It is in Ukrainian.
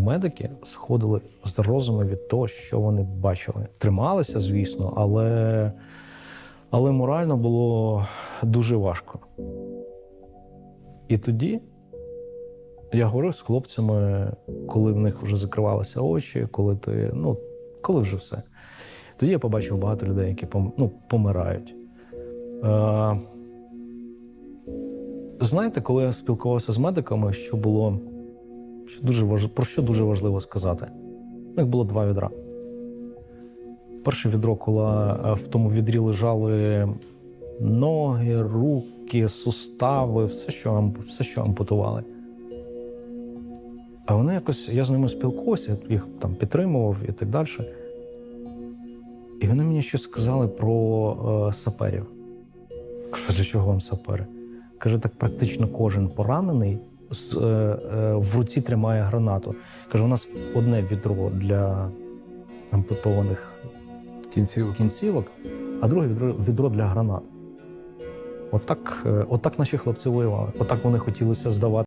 медики сходили з розуму від того, що вони бачили. Трималися, звісно, але, але морально було дуже важко. І тоді я говорив з хлопцями, коли в них вже закривалися очі, коли ти, ну, коли вже все. Тоді я побачив багато людей, які ну, помирають. Е, знаєте, коли я спілкувався з медиками, що було що дуже важ... про що дуже важливо сказати? У них було два відра. Перше відро, коли е, в тому відрі лежали ноги, руки, сустави, все, що, все, що ампутували. А вони якось, я з ними спілкувався, їх там підтримував і так далі. І вони мені щось сказали про е, саперів. Кажу, для чого вам сапери? Каже, так практично кожен поранений в руці тримає гранату. Каже, у нас одне відро для ампутованих Кінцівок. кінцівок, а друге відро, відро для гранат. Отак, е, отак наші хлопці воювали. Отак вони хотілися здавати.